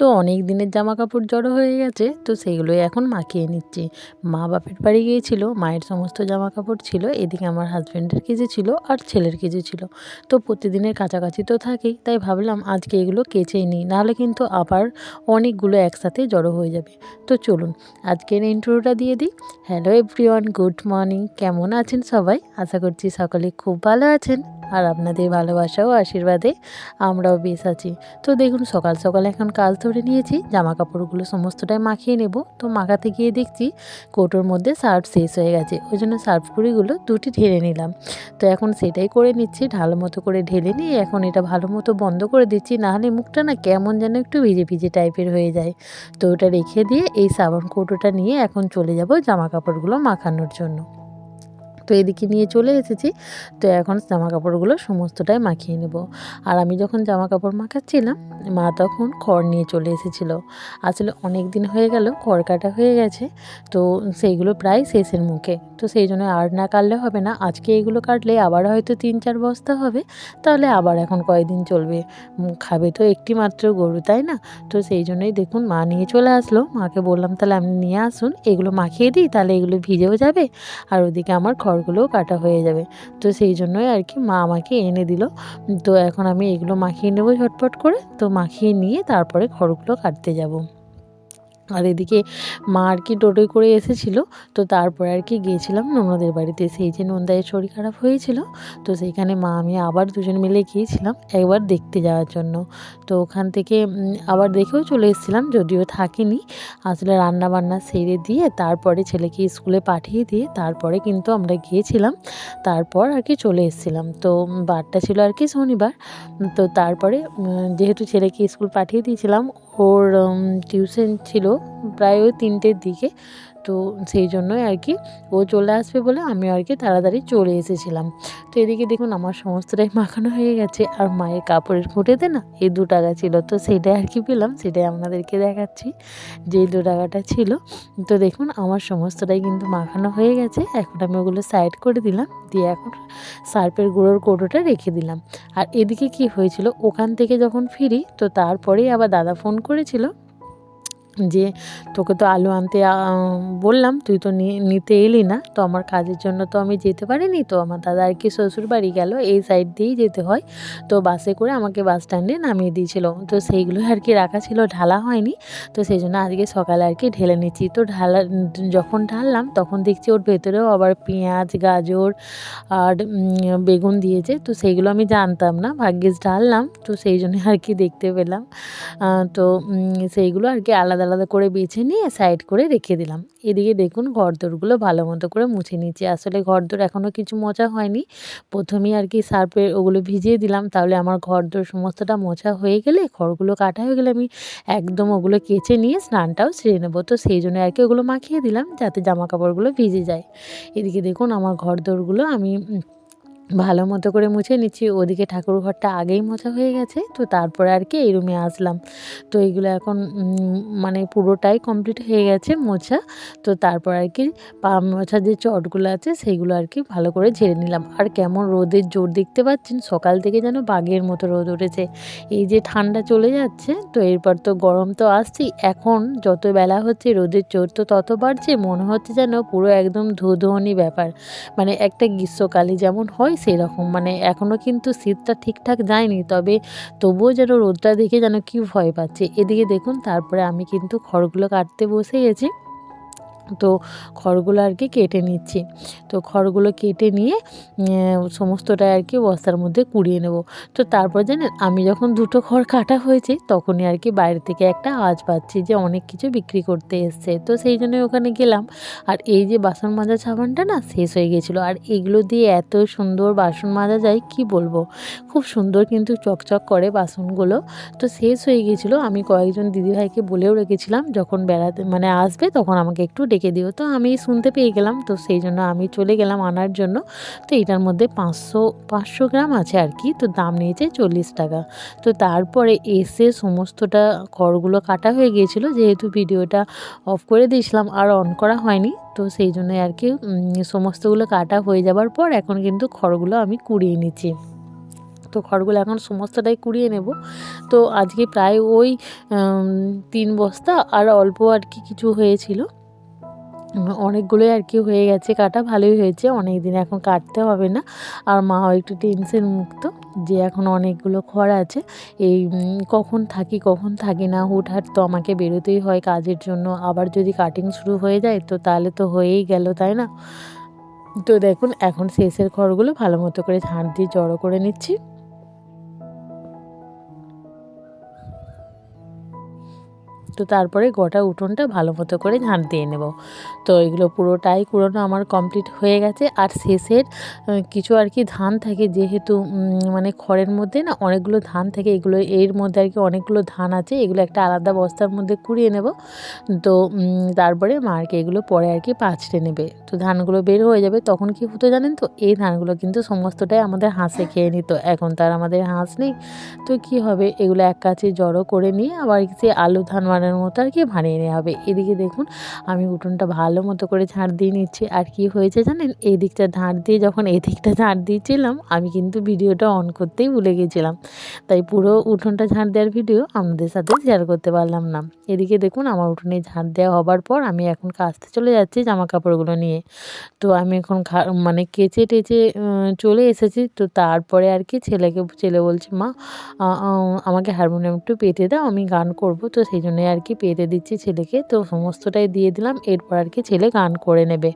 তো অনেক দিনের জামা কাপড় জড়ো হয়ে গেছে, তো সেইগুলোই এখন মাখিয়ে নিচ্ছি। মা বাপের বাড়ি গিয়েছিল, মায়ের সমস্ত জামা কাপড় ছিল, এদিকে আমার হাজব্যান্ডের কিছু ছিল আর ছেলের কিছু ছিল। তো প্রতিদিনের কাছাকাছি তো থাকেই, তাই ভাবলাম আজকে এগুলো কেচেই নিই, নাহলে কিন্তু আবার অনেকগুলো একসাথে জড়ো হয়ে যাবে। তো চলুন, আজকের ইন্ট্রোটা দিয়ে দিই। হ্যালো এভরিওয়ান গুড মর্নিং কেমন আছেন সবাই? আশা করছি সকলে খুব ভালো আছেন। আর আপনাদের ভালোবাসা ও আশীর্বাদে আমরাও বেশ আছি। তো দেখুন, সকাল সকাল এখন কাজ ধরে নিয়েছি জামা কাপড়গুলো সমস্তটাই মাখিয়ে নেব। তো মাখাতে গিয়ে দেখছি কৌটোর মধ্যে সার্ফ শেষ হয়ে গেছে, ওই জন্য সার্ফ কুড়িগুলো দুটি ঢেলে নিলাম। তো এখন সেটাই করে নিচ্ছি, ঢালো মতো করে ঢেলে নিয়ে এখন এটা ভালো মতো বন্ধ করে দিচ্ছি, নাহলে মুখটা না কেমন যেন একটু ভিজে ভিজে টাইপের হয়ে যায়। তো ওটা রেখে দিয়ে এই সাবান কৌটোটা নিয়ে এখন চলে যাব জামা কাপড়গুলো মাখানোর জন্য। তো এদিকে নিয়ে চলে এসেছি। তো এখন জামা কাপড়গুলো সমস্তটাই মাখিয়ে নেব। আর আমি যখন জামা কাপড় মাখাচ্ছিলাম, মা তখন খড় নিয়ে চলে এসেছিল। আসলে অনেক দিন হয়ে গেল, খড় কাটা হয়ে গেছে। তো সেইগুলো প্রায় শেষের মুখে। তো সেই জন্য আর না কাটলে হবে না। আজকে এগুলো কাটলে আবার হয়তো তিন চার বস্তা হবে। তাহলে আবার এখন কয়দিন চলবে? খাবে তো একটি মাত্র গরু, তাই না? তো সেই জন্যই দেখুন, মা নিয়ে চলে আসলো। মাকে বললাম, তাহলে আপনি নিয়ে আসুন। এগুলো মাখিয়ে দিই, তাহলে এগুলো ভিজেও যাবে। আর ওদিকে আমার খড়গুলোও কাটা হয়ে যাবে। তো সেই জন্যই আর কি মা আমাকে এনে দিল। তো এখন আমি এগুলো মাখিয়ে নেব ঝটপট করে। তো মাখিয়ে নিয়ে তারপরে খড়গুলো কাটতে যাব। আর এদিকে মা আর কি টোটোয় করে এসেছিল, তো তারপরে আর কি গিয়েছিলাম ননদের বাড়িতে। সেই যে নন্দায়ের শরীর খারাপ হয়েছিল, তো সেইখানে মা, আমি আবার দুজন মিলে গিয়েছিলাম একবার দেখতে যাওয়ার জন্য। তো ওখান থেকে আবার দেখেও চলে এসেছিলাম, যদিও থাকিনি। আসলে রান্না বান্না সেরে দিয়ে তারপরে ছেলেকে স্কুলে পাঠিয়ে দিয়ে তারপরে কিন্তু আমরা গিয়েছিলাম, তারপর আর কি চলে এসেছিলাম। তো বারটা ছিল আর কি শনিবার, তো তারপরে যেহেতু ছেলেকে স্কুল পাঠিয়ে দিয়েছিলাম ওর টিউশন ছিল প্রায় ওই তিনটের দিকে। তো সেই জন্যই আর কি ও চলে আসবে বলে আমি আর কি তাড়াতাড়ি চলে এসেছিলাম। তো এদিকে দেখুন আমার সমস্তটাই মাখানো হয়ে গেছে আর মায়ের কাপড়ের খুঁটেতে না এই দু টাকা ছিল। তো সেটাই আর কি পেলাম, সেটাই আপনাদেরকে দেখাচ্ছি যে দু টাকাটা ছিল। তো দেখুন আমার সমস্তটাই কিন্তু মাখানো হয়ে গেছে। এখন আমি ওগুলো সাইড করে দিলাম, দিয়ে এখন সার্পের গুঁড়োর কৌটোটা রেখে দিলাম। আর এদিকে কি হয়েছিল, ওখান থেকে যখন ফিরি তো তারপরেই আবার দাদা ফোন করেছিল যে তোকে তো আলু আনতে বললাম, তুই তো নিতে এলি না, তো আমার কাজের জন্য তো আমি যেতে পারিনি, তো আমার দাদা আর কি শ্বশুর বাড়ি গেল, এই সাইড দিয়েই যেতে হয়। তো বাসে করে আমাকে বাস স্ট্যান্ডে নামিয়ে দিয়েছিল। তো সেইগুলো আর কি রাখা ছিল, ঢালা হয়নি, তো সেই জন্য আজকে সকালে আর কি ঢেলে নিচ্ছি। তো ঢালা, যখন ঢাললাম, তখন দেখছি ওর ভেতরেও আবার পেঁয়াজ, গাজর আর বেগুন দিয়েছে, তো সেইগুলো আমি জানতাম না, ভাগ্যিস ঢাললাম, তো সেই জন্য আর কি দেখতে পেলাম। তো সেইগুলো আর কি আলাদা আলাদা আলাদা করে বেছে নিয়ে সাইড করে রেখে দিলাম। এদিকে দেখুন ঘরদোরগুলো ভালো মতো করে মুছে নিচ্ছি আসলে ঘরদোর এখনও কিছু মোছা হয়নি। প্রথমেই আর কি সার্ফে ওগুলো ভিজিয়ে দিলাম, তাহলে আমার ঘরদোর সমস্তটা মোছা হয়ে গেলে খড়গুলো কাটা হয়ে গেলে আমি একদম ওগুলো কেচে নিয়ে স্নানটাও সেরে নেব। তো সেই জন্য আর কি ওগুলো মাখিয়ে দিলাম, যাতে জামা কাপড়গুলো ভিজে যায়। এদিকে দেখুন আমার ঘরদোরগুলো আমি ভালো মতো করে মুছে নিচ্ছি। ওদিকে ঠাকুর ঘরটা আগেই মোছা হয়ে গেছে, তো তারপরে আর কি এই রুমে আসলাম। তো এইগুলো এখন মানে পুরোটাই কমপ্লিট হয়ে গেছে মোছা। তো তারপর আর কি পা, মোছা যে চটগুলো আছে সেইগুলো আর কি ভালো করে ঝেড়ে নিলাম। আর কেমন রোদের জোর দেখতে পাচ্ছেন? সকাল থেকে যেন বাঘের মতো রোদ উঠেছে। এই যে ঠান্ডা চলে যাচ্ছে, তো এরপর তো গরম তো আসছেই। এখন যত বেলা হচ্ছে রোদের জোর তো তত বাড়ছে, মনে হচ্ছে যেন পুরো একদম ধুধুনি ব্যাপার। মানে একটা গ্রীষ্মকালে যেমন হয় সেরকম। মানে এখনও কিন্তু শীতটা ঠিকঠাক যায়নি, তবে তবুও যেন রোদটা দেখে যেন কি ভয় পাচ্ছে। এদিকে দেখুন, তারপরে আমি কিন্তু খড়গুলো কাটতে বসে গেছি। তো খড়গুলো আর কি কেটে নিচ্ছি। তো খড়গুলো কেটে নিয়ে সমস্তটাই আর কি বস্তার মধ্যে কুড়িয়ে নেব। তো তারপর জানেন, আমি যখন দুটো খড় কাটা হয়েছে, তখনই আর কি বাইরে থেকে একটা আওয়াজ পাচ্ছি যে অনেক কিছু বিক্রি করতে এসছে। তো সেই জন্য ওখানে গেলাম। আর এই যে বাসন মাজা সাবানটা না, শেষ হয়ে গেছিল। আর এগুলো দিয়ে এত সুন্দর বাসন মাজা যায়, কি বলব? খুব সুন্দর কিন্তু চকচক করে বাসনগুলো। তো শেষ হয়ে গেছিল। আমি কয়েকজন দিদিভাইকে বলেও রেখেছিলাম, যখন বেড়াতে মানে আসবে, তখন আমাকে একটু ডেকে রেখে দিও। তো আমি শুনতে পেয়ে গেলাম, তো সেই জন্য আমি চলে গেলাম আনার জন্য। তো এটার মধ্যে পাঁচশো পাঁচশো গ্রাম আছে আর কি, তো দাম নিয়েছে চল্লিশ টাকা। তো তারপরে এসে সমস্তটা খড়গুলো কাটা হয়ে গিয়েছিল, যেহেতু ভিডিওটা অফ করে দিয়েছিলাম আর অন করা হয়নি, তো সেই জন্য আর কি সমস্তগুলো কাটা হয়ে যাবার পর এখন কিন্তু খড়গুলো আমি কুড়িয়ে নিচ্ছি। তো খড়গুলো এখন সমস্তটাই কুড়িয়ে নেব। তো আজকে প্রায় ওই তিন বস্তা আর অল্প আর কি কিছু হয়েছিল। অনেকগুলোই আর কি হয়ে গেছে, কাটা ভালোই হয়েছে অনেক দিন এখন কাটতে হবে না। আর মাও একটু টেনশন মুক্ত যে এখন অনেকগুলো খড় আছে, এই কখন থাকি কখন থাকি না, হুটহাট তো আমাকে বেরোতেই হয় কাজের জন্য। আবার যদি কাটিং শুরু হয়ে যায় তো তাহলে তো হয়েই গেল, তাই না? তো দেখুন, এখন শেষের খড়গুলো ভালো মতো করে ঝাঁট দিয়ে জড়ো করে নিচ্ছি। তো তারপরে গোটা উঠোনটা ভালো মতো করে ঝাঁট দিয়ে নেব। তো এগুলো পুরোটাই কুড়োনো আমার কমপ্লিট হয়ে গেছে। আর শেষের কিছু আর কি ধান থাকে যেহেতু মানে খড়ের মধ্যে না অনেকগুলো ধান থাকে, এগুলো এর মধ্যে আর কি অনেকগুলো ধান আছে, এগুলো একটা আলাদা বস্তার মধ্যে কুড়িয়ে নেব। তো তারপরে মার্কে এগুলো পরে আর কি পাঁচটে নেবে। তো ধানগুলো বের হয়ে যাবে, তখন কি হতো জানেন তো? এই ধানগুলো কিন্তু সমস্তটাই আমাদের হাঁসে খেয়ে নিত, এখন তার আমাদের হাঁস নেই। তো কি হবে? এগুলো এক কাছে জড়ো করে নিয়ে আবার সে আলু ধান বানানোর মতো আর কি বানিয়ে নেওয়া হবে। এদিকে দেখুন, আমি উঠোনটা ভালো মতো করে ঝাড় দিয়ে নিচ্ছি। আর কি হয়েছে জানেন? এই দিকটা ঝাড় দিয়ে যখন এদিকটা ঝাড় দিয়েছিলাম, আমি কিন্তু ভিডিওটা অন করতেই ভুলে গেছিলাম। তাই পুরো উঠোনটা ঝাড় দেওয়ার ভিডিও আপনাদের সাথে শেয়ার করতে পারলাম না। এদিকে দেখুন, আমার উঠোনে ঝাড় দেওয়া হবার পর আমি এখন কাচতে চলে যাচ্ছি জামা কাপড়গুলো নিয়ে। তো আমি এখন মানে কেচে টেচে চলে এসেছি। তো তারপরে আর কি ছেলেকে, ছেলে বলছে, মা আমাকে হারমোনিয়াম একটু পেতে দাও, আমি গান করব। তো সেই জন্যই আর কি পেতে দিচ্ছি ছেলেকে। তো সমস্তটাই দিয়ে দিলাম। এরপর আর কি ছেলে গান করে নেবে।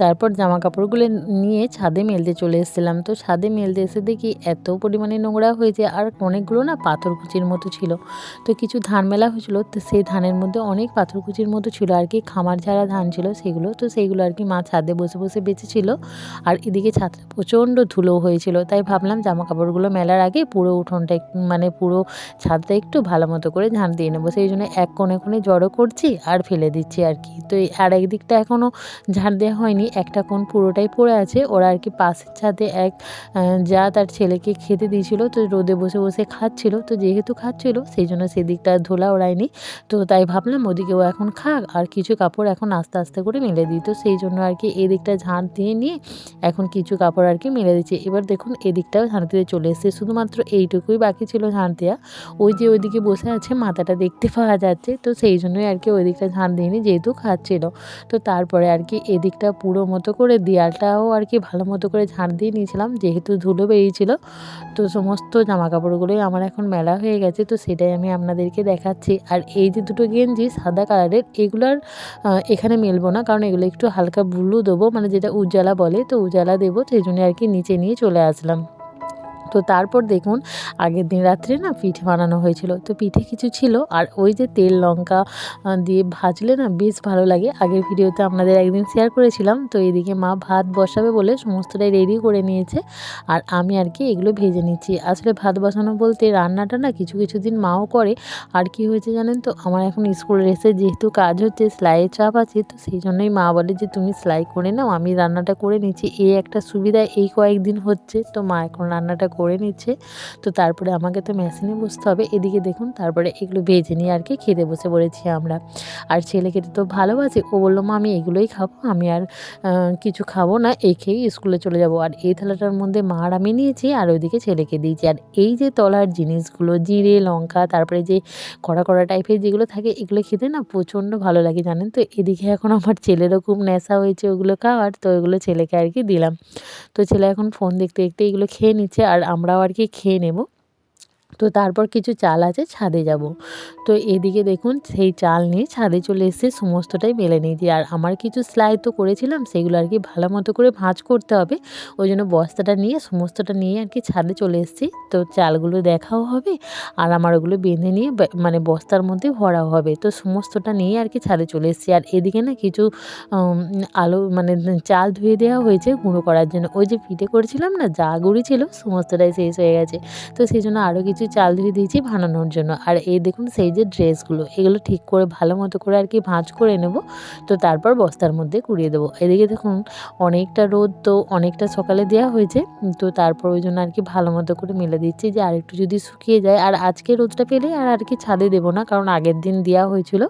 তারপর জামা কাপড়গুলো নিয়ে ছাদে মেলতে চলে এসেছিলাম। তো ছাদে মেলতে এসে দেখি এত পরিমাণে নোংরা হয়েছে আর অনেকগুলো না পাথরকুচির মতো ছিল। তো কিছু ধান মেলা হয়েছিল, তো সেই ধানের মধ্যে অনেক পাথরকুচির মতো ছিল আর কি, খামার ঝাড়া ধান ছিল সেগুলো। তো সেইগুলো আর কি মা ছাদে বসে বসে বেঁচেছিল আর এদিকে ছাদটা প্রচণ্ড ধুলো হয়েছিল। তাই ভাবলাম জামা কাপড়গুলো মেলার আগে পুরো উঠোনটা মানে পুরো ছাদটা একটু ভালো মতো করে ঝাঁট দিয়ে নেব। সেই জন্য এক কোণে কোণে জড়ো করছি আর ফেলে দিচ্ছি আর কি। তো আর একদিকটা এখনও ঝাড় দেওয়া হয়নি। একটা কোণ পুরোটাই পড়ে আছে। ওরা আর কি পাশের ছাদে এক যা তার ছেলেকে খেতে দিয়েছিল, তো রোদে বসে বসে খাচ্ছিল। তো যেহেতু খাচ্ছিল, সেই জন্য সেদিকটা ধোলা ওড়ায়নি। তো তাই ভাবলাম ওদিকেও এখন খাক, আর কিছু কাপড় এখন আস্তে আস্তে করে মেলে দিই। তো সেই জন্য আর কি এদিকটা ঝাঁট দিয়ে নিয়ে এখন কিছু কাপড় আর কি মেলে দিচ্ছি। এবার দেখুন, এদিকটাও ঝাঁট দিতে চলে এসেছে। শুধুমাত্র এইটুকুই বাকি ছিল ঝাঁট দেওয়া ওই যে ওইদিকে বসে আছে, মাথাটা দেখতে পাওয়া যাচ্ছে। তো সেই জন্যই আর কি ওই দিকটা ঝাঁট দিইনি যেহেতু খাচ্ছিল। তো তারপরে আর কি এদিকটা পুরো মতো করে দেয়ালটাও আর কি ভালো মতো করে ঝাঁট দিয়ে নিয়েছিলাম। যেহেতু ধুলো বেরিয়েছিল, তো সমস্ত জামা কাপড়গুলোই আমার এখন মেলা হয়ে গেছে, তো সেটাই আমি আপনাদেরকে দেখাচ্ছি। আর এই যে দুটো গেঞ্জি সাদা কালারের, এগুলার এখানে মেলবো না, কারণ এগুলো একটু হালকা ব্লু দেবো মানে যেটা উজালা বলে, তো উজালা দেবো, সেই জন্য আর কি নিচে নিয়ে চলে আসলাম। তো তারপর দেখুন, আগের দিন রাত্রে না পিঠে বানানো হয়েছিল। তো পিঠে কিছু ছিল আর ওই যে তেল, লঙ্কা দিয়ে ভাজলে না বেশ ভালো লাগে। আগের ভিডিওতে আপনাদের একদিন শেয়ার করেছিলাম। তো এদিকে মা ভাত বসাবে বলে সমস্তটাই রেডি করে নিয়েছে আর আমি আর কি এগুলো ভেজে নিচ্ছি। আসলে ভাত বসানো বলতে রান্নাটা না কিছু কিছু দিন মাও করে। আর কি হয়েছে জানেন তো, আমার এখন স্কুল এসে যেহেতু কাজ হচ্ছে, সেলাইয়ের চাপ আছে, তো সেই জন্যই মা বলে যে তুমি সেলাই করে নাও, আমি রান্নাটা করে নিচ্ছি। এই একটা সুবিধা এই কয়েকদিন হচ্ছে, তো মা এখন রান্নাটা করে নিচ্ছে। তো তারপরে আমাকে তো মেশিনে বসতে হবে। এদিকে দেখুন, তারপরে এগুলো ভেজে নিয়ে আর কি খেতে বসে পড়েছি আমরা। আর ছেলে খেতে তো ভালোবাসে। ও বলল মা আমি এগুলোই খাব। আমি আর কিছু খাব না। এই খেয়েই স্কুলে চলে যাব। আর এই থালাটার মধ্যে মা আর আমি নিয়েছি আর ওইদিকে ছেলেকে দিয়েছি। আর এই যে তলার জিনিসগুলো, জিরে, লঙ্কা, তারপরে যে কড়া কড়া টাইপের যেগুলো থাকে, এগুলো খেতে না প্রচণ্ড ভালো লাগে, জানেন তো? এদিকে এখন আমার ছেলেরও খুব নেশা হয়েছে ওগুলো খাওয়ার। তো ওগুলো ছেলেকে আর কি দিলাম। তো ছেলে এখন ফোন দেখতে দেখতে এগুলো খেয়ে নিচ্ছে। আর আমরাও আর কি খেয়ে নেব। তো তারপর কিছু চাল আছে, ছাদে যাব। তো এদিকে দেখুন, সেই চাল নিয়ে ছাদে চলে এসে সমস্তটাই মেলে নিয়েছি। আর আমার কিছু সেলাই তো করেছিলাম, সেগুলো আর কি ভালো মতো করে ভাঁজ করতে হবে। ওই জন্য বস্তাটা নিয়ে, সমস্তটা নিয়ে আর কি ছাদে চলে এসেছি। তো চালগুলো দেখাও হবে আর আমার ওগুলো বেঁধে নিয়ে মানে বস্তার মধ্যে ভরাও হবে। তো সমস্তটা নিয়ে আর কি ছাদে চলে এসেছি। আর এদিকে না কিছু আলো মানে চাল ধুয়ে দেওয়া হয়েছে গুঁড়ো করার জন্য। ওই যে পিঠে করেছিলাম না, যা গুঁড়ি ছিল, সমস্তটাই শেষ হয়ে গেছে। তো সেই জন্য আরও কিছু চাল ধুয়ে দিয়েছি বানানোর জন্য। আর এই দেখুন, সেই যে ড্রেসগুলো, এগুলো ঠিক করে, ভালো মতো করে আর কি ভাঁজ করে নেব। তো তারপর বস্তার মধ্যে কুড়িয়ে দেবো। এদিকে দেখুন, অনেকটা রোদ তো অনেকটা সকালে দেওয়া হয়েছে। তো তারপর ওই জন্য আর কি ভালো মতো করে মেলে দিচ্ছি যে আর একটু যদি শুকিয়ে যায়। আর আজকে রোদটা পেলে আর আর কি ছাদে দেবো না, কারণ আগের দিন দেওয়া হয়েছিল।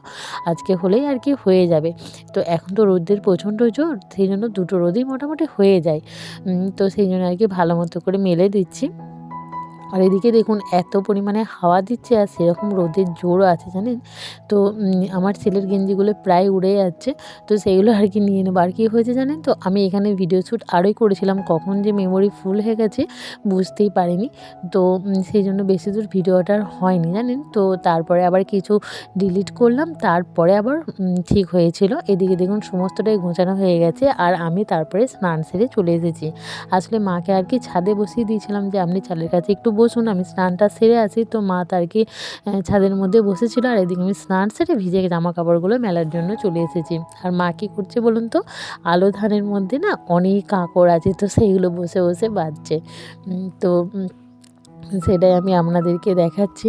আজকে হলেই আর কি হয়ে যাবে। তো এখন তো রোদের প্রচণ্ড জোর, সেই জন্য দুটো রোদই মোটামুটি হয়ে যায়। তো সেই জন্য আর কি ভালো মতো করে মেলে দিচ্ছি। আর এদিকে দেখুন, এত পরিমাণে হাওয়া দিচ্ছে আর সেরকম রোদের জোরও আছে, জানেন? তো আমার ছেলের গেঞ্জিগুলো প্রায় উড়ে যাচ্ছে, তো সেইগুলো আর কি নিয়ে নেব। আর কি হয়েছে জানেন তো, আমি এখানে ভিডিও শ্যুট আরোই করেছিলাম, কখন যে মেমোরি ফুল হয়ে গেছে বুঝতেই পারিনি। তো সেই জন্য বেশি দূর ভিডিওটা হয়নি, জানেন? তো, তারপরে আবার কিছু ডিলিট করলাম, তারপরে আবার ঠিক হয়েছিল। এদিকে দেখুন, সমস্তটাই গোছানো হয়ে গেছে আর আমি তারপরে স্নান সেরে চলে এসেছি। আসলে মাকে আর কি ছাদে বসিয়ে দিয়েছিলাম যে, আপনি চালের কাছে একটু বসুন, আমি স্নানটা সেরে আসি তো মা তার কি ছাদের মধ্যে বসেছিল আর এদিকে আমি স্নান সেরে ভিজে জামা কাপড়গুলো মেলার জন্য চলে এসেছি। আর মা কী করছে বলুন তো, আলো ধানের মধ্যে না অনেক কাঁকড় আছে, তো সেইগুলো বসে বসে বাজছে। তো সেটাই আমি আপনাদেরকে দেখাচ্ছি।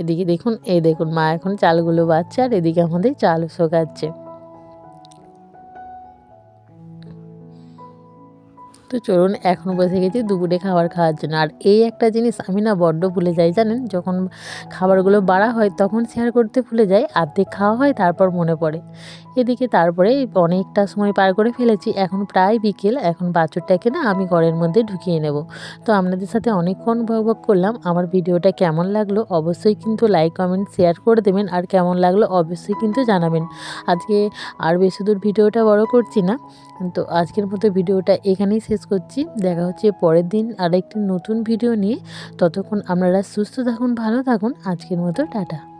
এদিকে দেখুন, এই দেখুন মা এখন চালগুলো বাজছে আর এদিকে আমাদের চাল শোকাচ্ছে। তো চলুন এখন বসে গেছি দুপুরে খাবার খাওয়ার জন্য। আর এই একটা জিনিস আমি না বড্ড ভুলে যাই, জানেন? যখন খাবারগুলো বাড়া হয়, তখন শেয়ার করতে ভুলে যাই, আর্ধেক খাওয়া হয়, তারপর মনে পড়ে। এদিকে তারপরে অনেকটা সময় পার করে ফেলেছি। এখন প্রায় বিকেল, এখন বাছুরটাকে না আমি ঘরের মধ্যে ঢুকিয়ে নেব। তো আপনাদের সাথে অনেকক্ষণ বক করলাম। আমার ভিডিওটা কেমন লাগল অবশ্যই কিন্তু লাইক কমেন্ট শেয়ার করে দেবেন। আর কেমন লাগল অবশ্যই কিন্তু জানাবেন। আজকে আর বেশি দূর ভিডিওটা বড় করছি না। তো আজকের মতো ভিডিওটা এখানেই শেষ করছি। দেখা হচ্ছে পরের দিন আর একটি নতুন ভিডিও নিয়ে। ততক্ষণ আপনারা সুস্থ থাকুন, ভালো থাকুন। আজকের মতো টাটা।